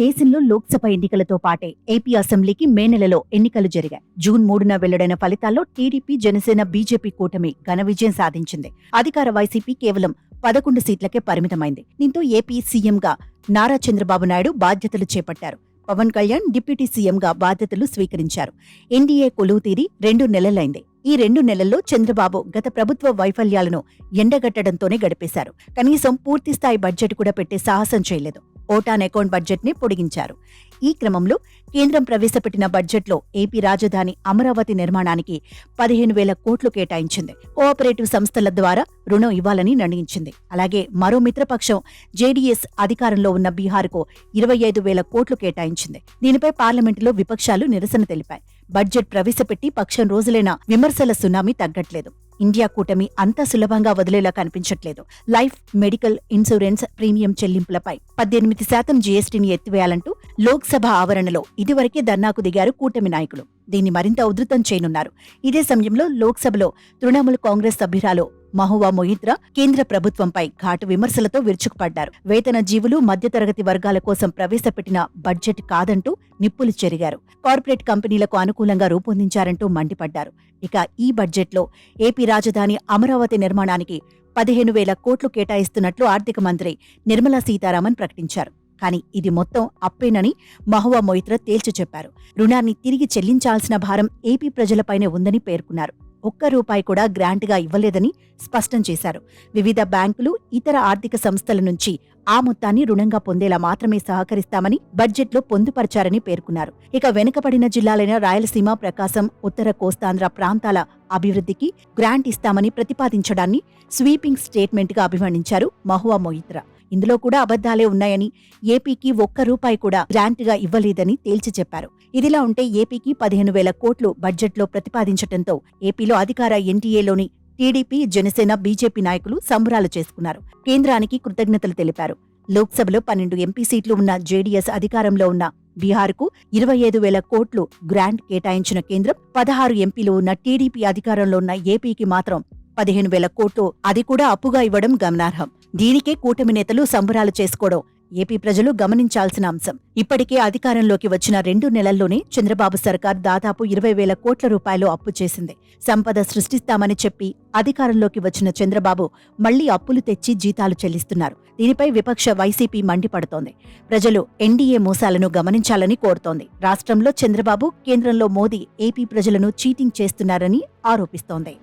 దేశంలో లోక్సభ ఎన్నికలతో పాటే ఏపీ అసెంబ్లీకి మే నెలలో ఎన్నికలు జరిగాయి. జూన్ మూడున వెల్లడైన ఫలితాల్లో టీడీపీ జనసేన బీజేపీ కూటమి ఘన విజయం సాధించింది. అధికార వైసీపీ కేవలం పదకొండు సీట్లకే పరిమితమైంది. దీంతో ఏపీ సీఎంగా నారా చంద్రబాబు నాయుడు బాధ్యతలు చేపట్టారు. పవన్ కళ్యాణ్ డిప్యూటీ సీఎంగా బాధ్యతలు స్వీకరించారు. ఎన్డీఏ కొలువు తీరి రెండు నెలలైంది. ఈ రెండు నెలల్లో చంద్రబాబు గత ప్రభుత్వ వైఫల్యాలను ఎండగట్టడంతోనే గడిపేశారు. కనీసం పూర్తిస్థాయి బడ్జెట్ కూడా పెట్టే సాహసం చేయలేదు. ఓటాన్ అకౌంట్ బడ్జెట్ని పొడిగించారు. ఈ క్రమంలో కేంద్రం ప్రవేశపెట్టిన బడ్జెట్లో ఏపీ రాజధాని అమరావతి నిర్మాణానికి పదిహేను వేల కోట్లు కేటాయించింది. కోఆపరేటివ్ సంస్థల ద్వారా రుణం ఇవ్వాలని నిర్ణయించింది. అలాగే మరో మిత్రపక్షం జేడీఎస్ అధికారంలో ఉన్న బీహార్కు ఇరవై ఐదు వేల కోట్లు కేటాయించింది. దీనిపై పార్లమెంటులో విపక్షాలు నిరసన తెలిపాయి. బడ్జెట్ ప్రవేశపెట్టి పక్షం రోజులైన విమర్శల సునామీ తగ్గట్లేదు. ఇండియా కూటమి అంత సులభంగా వదిలేలా కనిపించట్లేదు. లైఫ్ మెడికల్ ఇన్సూరెన్స్ ప్రీమియం చెల్లింపులపై పద్దెనిమిది శాతం జీఎస్టీని ఎత్తివేయాలంటూ లోక్సభ ఆవరణలో ఇదివరకే ధర్నాకు దిగారు కూటమి నాయకులు. దీన్ని మరింత ఉధృతం చేయనున్నారు. ఇదే సమయంలో లోక్సభలో తృణమూల్ కాంగ్రెస్ సభ్యురాలు మహువా మొయిత్రా కేంద్ర ప్రభుత్వంపై ఘాటు విమర్శలతో విరుచుకుపడ్డారు. వేతన జీవులు మధ్యతరగతి వర్గాల కోసం ప్రవేశపెట్టిన బడ్జెట్ కాదంటూ నిప్పులు చెరిగారు. కార్పొరేట్ కంపెనీలకు అనుకూలంగా రూపొందించారంటూ మండిపడ్డారు. ఇక ఈ బడ్జెట్లో ఏపీ రాజధాని అమరావతి నిర్మాణానికి పదిహేను వేల కోట్లు కేటాయిస్తున్నట్లు ఆర్థిక మంత్రి నిర్మలా సీతారామన్ ప్రకటించారు. కానీ ఇది మొత్తం అప్పేనని మహువా మొయిత్రా తేల్చి చెప్పారు. రుణాన్ని తిరిగి చెల్లించాల్సిన భారం ఏపీ ప్రజలపైనే ఉందని పేర్కొన్నారు. ఒక్క రూపాయి కూడా గ్రాంట్గా ఇవ్వలేదని స్పష్టం చేశారు. వివిధ బ్యాంకులు ఇతర ఆర్థిక సంస్థల నుంచి ఆ మొత్తాన్ని రుణంగా పొందేలా మాత్రమే సహకరిస్తామని బడ్జెట్లో పొందుపరిచారని పేర్కొన్నారు. ఇక వెనుకబడిన జిల్లాలైన రాయలసీమ ప్రకాశం ఉత్తర కోస్తాంధ్ర ప్రాంతాల అభివృద్ధికి గ్రాంట్ ఇస్తామని ప్రతిపాదించడాన్ని స్వీపింగ్ స్టేట్మెంట్గా అభివర్ణించారు మహువా మొయిత్రా. ఇందులో కూడా అబద్ధాలే ఉన్నాయని ఏపీకి ఒక్క రూపాయి కూడా గ్రాంట్గా ఇవ్వలేదని తేల్చి చెప్పారు. ఇదిలా ఉంటే ఏపీకి పదిహేను వేల కోట్లు బడ్జెట్లో ప్రతిపాదించడంతో ఏపీలో అధికార ఎన్టీఏలోని టీడీపీ జనసేన బీజేపీ నాయకులు సంబరాలు చేసుకున్నారు. కేంద్రానికి కృతజ్ఞతలు తెలిపారు. లోక్సభలో పన్నెండు ఎంపీ సీట్లు ఉన్న జేడీఎస్ అధికారంలో ఉన్న బీహార్కు ఇరవై ఐదు వేల కోట్లు గ్రాంట్ కేటాయించిన కేంద్రం పదహారు ఎంపీలు ఉన్న టీడీపీ అధికారంలో ఉన్న ఏపీకి మాత్రం పదిహేను వేల కోట్లు అది కూడా అప్పుగా ఇవ్వడం గమనార్హం. దీనికే కూటమి నేతలు సంబరాలు చేసుకోవడం ఏపీ ప్రజలు గమనించాల్సిన అంశం. ఇప్పటికే అధికారంలోకి వచ్చిన రెండు నెలల్లోనే చంద్రబాబు సర్కార్ దాదాపు ఇరవై వేల కోట్ల రూపాయలు అప్పు చేసింది. సంపద సృష్టిస్తామని చెప్పి అధికారంలోకి వచ్చిన చంద్రబాబు మళ్ళీ అప్పులు తెచ్చి జీతాలు చెల్లిస్తున్నారు. దీనిపై విపక్ష వైసీపీ మండిపడుతోంది. ప్రజలు ఎన్డీఏ మోసాలను గమనించాలని కోరుతోంది. రాష్ట్రంలో చంద్రబాబు కేంద్రంలో మోదీ ఏపీ ప్రజలను చీటింగ్ చేస్తున్నారని ఆరోపిస్తోంది.